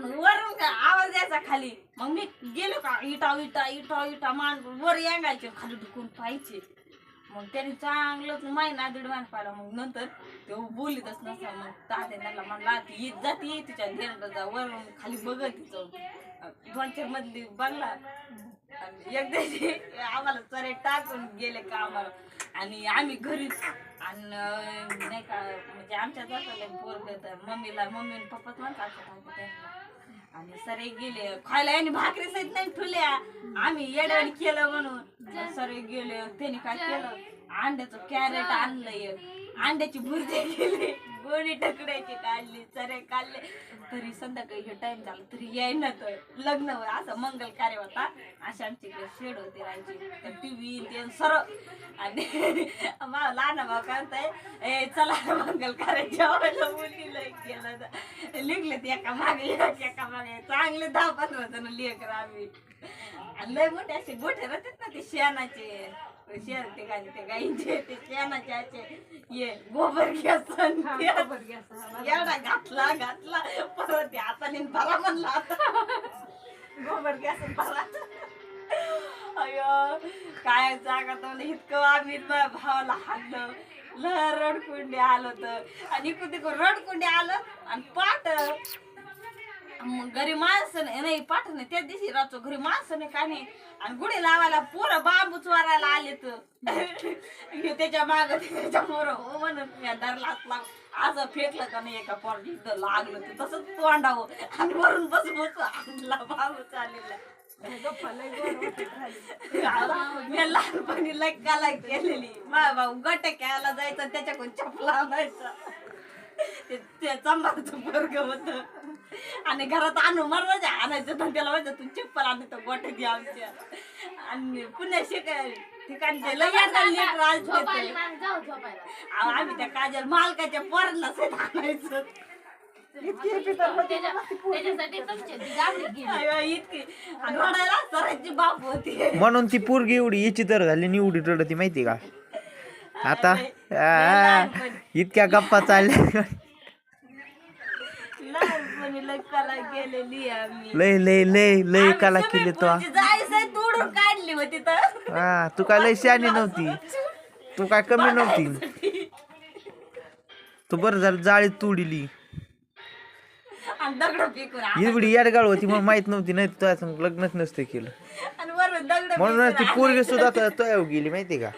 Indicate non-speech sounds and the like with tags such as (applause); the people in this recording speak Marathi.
वर आवाज द्यायचा खाली. मग मी गेलो का इटा इटा इटा इटा मान वर यांगायचे खाली ढुकून पाहायचे. मग त्याने चांगलं महिना दीड महिना पाहिला. मग नंतर ते बोलीतच नसा मग तात्या त्याला म्हणला येत जाते तिच्या ध्यानात जा वरून खाली बघत तिचं. दोन चार मधली बंगला. आणि एकदा आम्हाला चरे टाकून गेले का आम्हाला आणि आम्ही घरीच. आणि नाही का म्हणजे आमच्या जाताला पोरग मम्मीला मम्मी आणि पप्पाच म्हणतात त्यांना. आणि सरे गेले. खायला आणि भाकरी सहित नाही ठुल्या आम्ही येड्याने केलं म्हणून. सरे गेले. त्यांनी काय केलं? अंड्याचं कॅरेट आणलं अंड्याची भुर्जी केली. गोणी टकड्याची काढली सरे काढले. तरी संध्याकाळी हे टाइम झाला तरी यायना तर लग्न असं मंगल कार्य होता. अशी आमची इकडे शेड होती राहायची. टीव्ही ते सर. आणि (laughs) मा लहान भाऊ काय ए चला मंगल कार्य. जेवायला मुलीला केलं तर ते एका मागे एका मागे. चांगले दहा पंधरा जण लेकर आम्ही आणि लय मोठे असे गोठे राहतात ना ते शेणाचे. शेण ते गाई ते गाईचे ते शेणाचे असे ये गोबर गॅस एवढा घातला घातला. परत ते हाताने भरा म्हणला आता. गोबर गॅस भरा अयो काय जागा तर इतकं आम्ही भावाला हाणलं. लय रडकुंडी आलं तर आणि इकडे तिकडे रडकुंडी आलं आणि पाट. मग घरी माणसं नाही नाही पाठ नाही. त्या दिवशी राहतो घरी माणसं नाही काय नाही. आणि गुढी लावायला पोरं बांबूच वारायला आले तर त्याच्या माग त्याच्या मोर हो म्हणून मी धरला लाग असं फेकलं का नाही एका पोर इथं लागलं ते तसंच तोंडावं आणि वरून बस बस आणला बांबू चाललेला. मी लहानपणी लग्गाला गेलेली. केलेली भाऊ गट खेळायला जायचं त्याच्याकडून चपला आणायचा. ते ते वर्ग होत. आणि घरात आणून मरवायचं आणायचं तर त्याला व्हायचं तू चप्पल आणि तर गोटे द्या आमच्या. आणि पुण्या शिकाय ठिकाणचे राज आम्ही त्या काजल मालकाच्या पोरांना सहित आणायचं. आणि बाप होती. म्हणून ती पोरगी एवढी याची तर झाली आणि एवढी रडती माहिती का? आता इतक्या गप्पा चालल्या. लय कला केलेली आहे आम्ही. लय लय लय लय कला आम्ही केली तो. तोडून काढली होती तर. हा तू काय लय शहाणी नव्हती. तू काय कमी नव्हती. तू बरं झालं जाळी तुडली. आणि दगड फेकून आ- एवढी याडगाळ होती मग माहीत नव्हती नाही तुझ्या लग्नच नसतं केलं. आणि वरून दगड म्हणून ती पोरगी सुद्धा तुझ्या गेली माहिती का?